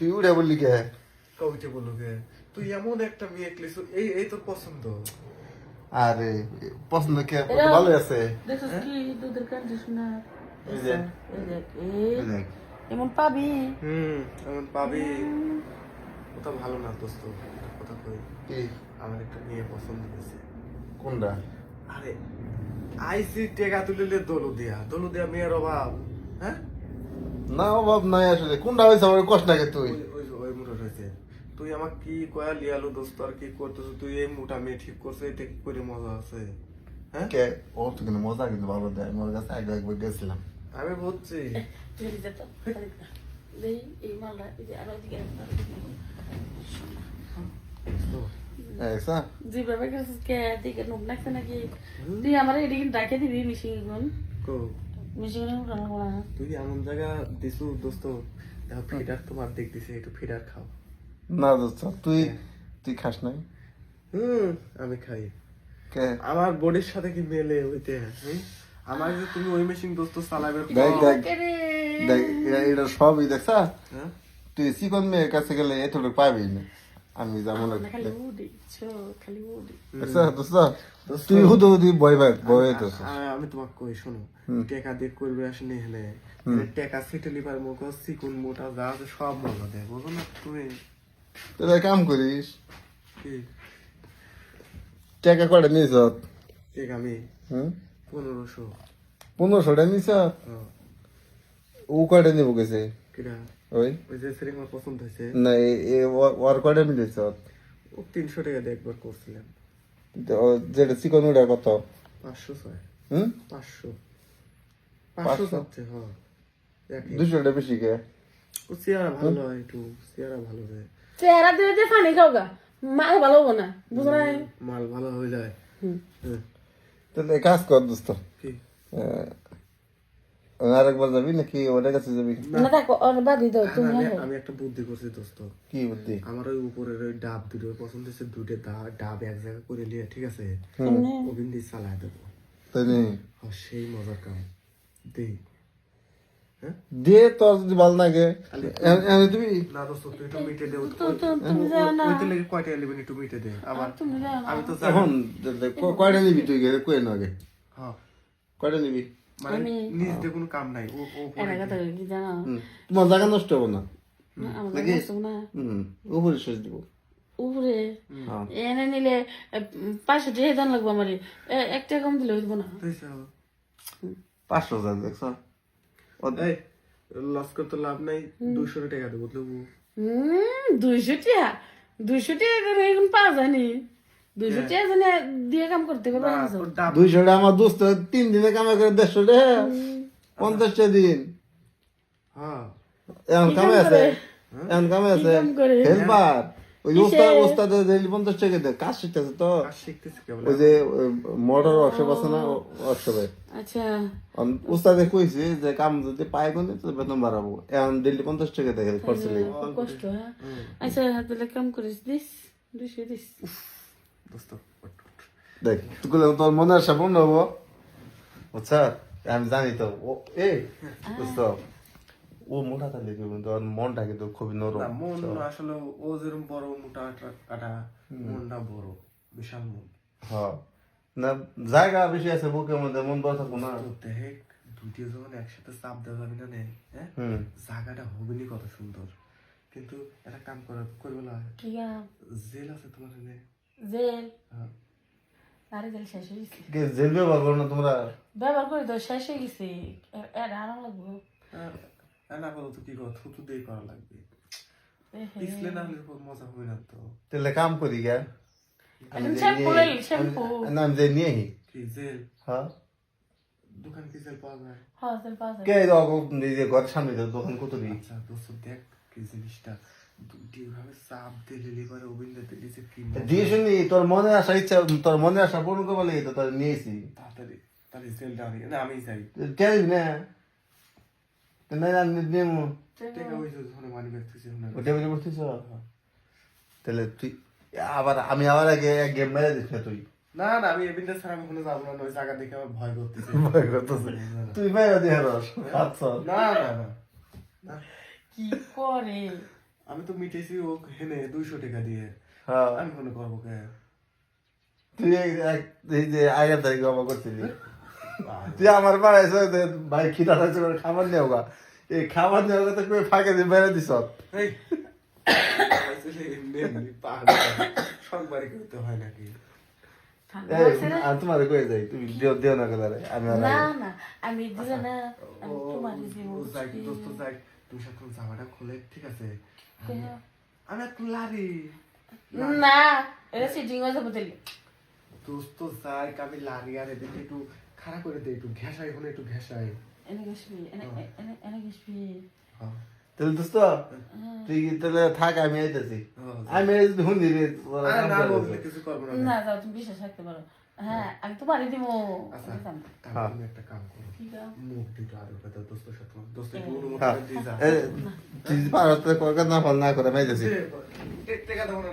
তুই উড়ে বললি কে? কবিতে বলল কে? তুই এমন একটা মেয়ে ক্লিস এই এই তোর পছন্দ? আরে পছন্দ কে? ভালো আছে। দেখছিস কি? দুধের কন্ডিশনার এই যে। এই দেখ, এই এই দেখ। এমন পাবি? হুম এমন পাবি। ওটা ভালো না দোস্ত কথা কই। কি? আমার একটা মেয়ে পছন্দ হয়েছে। কোনটা? আরে আইসি টেকা তুলিলে দোলো দিয়া দোলো দিয়া মেয়ের অভাব। হ্যাঁ? না অভাব নাই আসলে। কোনটা হয়েছে আমার কষ্ট লাগে তুই? ওই মুঠো রয়েছে তুই আমার কি কয়া লিয়ালো দোস্ত আর কি করতেছ তুই এই মোটা মেয়ে ঠিক করছে এটা কি করে মজা আছে? হ্যাঁ? কে? ও তো কিন্তু মজা কিন্তু ভালো দেয়। আমার কাছে আগে একবার গেছিলাম। আমি বুঝছি। তো, এদিকে যা। দেই, এই মালটা, এই যে আরও এদিকে আয়, আরও এদিকে আয়। তুই এমন জায়গা দিছু দোস্ত দেখো ফিডার তোমার দেখ দিছে একটু ফিডার খাও। না দোস্ত তুই তুই খাস নাই? হুম আমি খাই। আমার বডির সাথে কি মেলে হইতে আমার যে তুমি ওই মেশিন দোস্ত চালাবে দেখ দেখ দেখ এটা- এটা সবই দেখছা? হ্যাঁ? তুই চিকন মেয়ের কাছে গেলে এতটুকু পাবি না। আমি দোস্ত তুই হুদু হুদি বই ভাই বই তো আমি তোমাকে কই শোনো। টেকা দিয়ে করবে আসলে হেলে। টেকা সিটে লিভার মুখ চিকুন মোটা যা আছে সব মজা দেয় বুঝো না তুমি। তুই এক কাম করিস? কি? টাকা কয়টা নিস ঠিক আমি। হুম? পনেরোশো। পনেরোশো টাকা নিস হ্যাঁ ও কয়টা নিব গেছে? কিরা? ওই? ওই যে সেরে আমার পছন্দ হয়েছে। না এ- ওর কয়টা মিলিস ও তিনশো টাকা দিয়ে একবার করছিলাম যেটা চিকন ওটা কত? পাঁচশো ছয়। হুম? পাঁচশো। পাঁচশো? চাচ্ছে হ্যাঁ। দুশো টাকা বেশি কে? ও চেয়ারা ভালো হয় একটু চেয়ারা ভালো হয় চেহারা দিয়ে দিয়ে পানি খাও গা মাল ভালো হব না বুঝো না মাল ভালো হয়ে যায়। হুম। হ্যাঁ। তাহলে কাজ কর দোস্ত। কি? আরেকবার যাবি নাকি ওদের কাছে যাবি? না। দেখো বাদি দাও তুমি আমি একটা বুদ্ধি করছি দোস্ত। কি বুদ্ধি? আমার ওই উপরের ওই ডাব দুটো পছন্দ হচ্ছে দুটো ডাব এক জায়গায় করে নিয়ে ঠিক আছে? এমনি দিয়ে চালায় দেবো। তাই নি? সেই মজার কাম। দেই হ্যাঁ? দে তোর যদি ভালো লাগে। দিবি না দোস্ত তুই একটু মিটে দে তুমি যাও না। ওইতে লেগে কয়টা নেবেন একটু মিটে দে আবার তুমি যাও আমি তো এখন কয়টা নিবি তুই গেলে কয়ে না আগে। হ্যাঁ। কয়টা নিবি? মানে নিজ কোনো কাম নাই। ও ও এর কথা কি? জানো? হুম। তোমার জায়গা নষ্ট হব না? উপরে শেষ দিব। উপরে? হ্যাঁ। এনে নিলে এ, পাঁচশো টাকা দাম লাগবে আমার। একটা কম দিলে হইব না। হয়েছে পাঁচশো হাজার দেখছ এই লস করতে লাভ নাই দুশো টাকা দেবো দুইশো টাকা? দুইশো টাকা এখন পাওয়া যায়নি। দুইশো টাকা জানে দিয়ে কাম করতে পারবে না তোর ডাব দুইশো টাকা আমার দোস্ত তিন দিনে কামাই করে দেড়শো টাকা পঞ্চাশটা দিন। হ্যাঁ। এখন কামে আছে? এখন কামে আছে? কাম ওই ওস্তাদ ওস্তাদ পঞ্চাশ টাকা দেয়। কাজ শিখতেছে তো। ওই যে মোটর ওয়ার্কশপ আছে না ওয়ার্কশপে আচ্ছা। উস্তাদে কইছে যে কাম যদি পায় কোনে তো বেতন বাড়াবো। এখন ডেইলি পঞ্চাশ টাকা দেখে খরচ কষ্ট হ্যাঁ। আচ্ছা তাহলে কাম করিস দিস দুইশো দিস। দোস্ত। দেখ তোর মনে আসা বন্ধ হব। বুঝছা আমি জানি তো ও এ বুঝছ ও মোটা থাকলে কি কিন্তু ওর মনটা কিন্তু খুবই নরম। মন আসলে ও যেরকম বড় মোটা কাটা মনটা বড় বিশাল মন। হ্যাঁ না জায়গা বেশি আছে বুকের মধ্যে মন বড় থাকব না। দেখ দুটিও যখন একসাথে চাপ দেওয়া যাবে না নে হ্যাঁ? হুম। জায়গাটা হবে কত সুন্দর। কিন্তু একটা কাম করা করবে না। জেল আছে তোমার এনে জেল হ্যাঁ। আরে জেল শেষ হয়ে গেছে। জেল ব্যবহার করো না তোমরা? ব্যবহার করে তো শেষ হয়ে গেছে। এর- এর আরও লাগবে। আর আর না করো কি করো থুতু দিয়ে করা লাগবে। পিছলে না হলে মজা হবে না তো। তাহলে কাম করি গা। এখন শ্যাম্পু লই শ্যাম্পু না আমি যে নিয়ে আহি কি জেল? হ্যাঁ। দোকান কি জেল পাওয়া যায়? হ্যাঁ জেল পাওয়া যায়। কে দেখো ঘর সামনে তো দোকান কত দিই আচ্ছা দোস্ত দেখ কি জিনিসটা। দিয়ে শুনি তোর মনে আসা ইচ্ছা তোর মনে আসা পূরণ করব লাগে তো তোর নিয়েছি। আমি না? মানি তাহলে তুই আবার আমি আবার আগে গেম মেরে দিস না তুই? না না আমি এবিনটা ছাড়া আমি ওখানে যাব না ওই জায়গা দেখে আমার ভয় করতেছে। ভয় করতেছে। তুই বাইরে দিয়ে রস আচ্ছা না না না না। কি করে? আমি তো মিটেছি ও হেনে দুইশো টাকা দিয়ে। হ্যাঁ। আমি মনে করব কে? তুই এই- এক- যে আগের তারিখ জমা করছিলি? তুই আমার পাড়ায় ভাই খিদা লাগছে খাবার নেও গা এই খাবার নেওয়া কথা কই ফাঁকে দিয়ে মেরে দিস করতে হয় নাকি? তোমার যাই তুমি দিও দিও না কথা আমি আর না আগে। না আমি দিলে না তোমার জামাটা খুলে? ঠিক আছে। আমি- একটু লারি? না এটা সিটিং হয়ে যাব তাহলে দোস্ত যাই আমি লারি আর এদিকে একটু খারাপ করে দে একটু ঘেসাই হলে একটু ঘেসাই এনে গেছবি এনে এনে হ্যাঁ। তাহলে দোস্ত তুই তাহলে থাক আমি আইতেছি। হ্যাঁ, আমি কাম না করে বললে দিছে। কিছু করব না। না যাও তুমি বিশ্বাস রাখতে পারো। হ্যাঁ আমি তো বাড়ি দিব আচ্ছা আমি একটা কাম করো। ঠিক আছে মুখ দুটো আরও কথা দোস্ত সাথে দোস্ত পুরো হ্যাঁ। দিয়ে যা। এ, তুই পারতে কর না ফল না করে আমি আইতেছি টেকা দাও না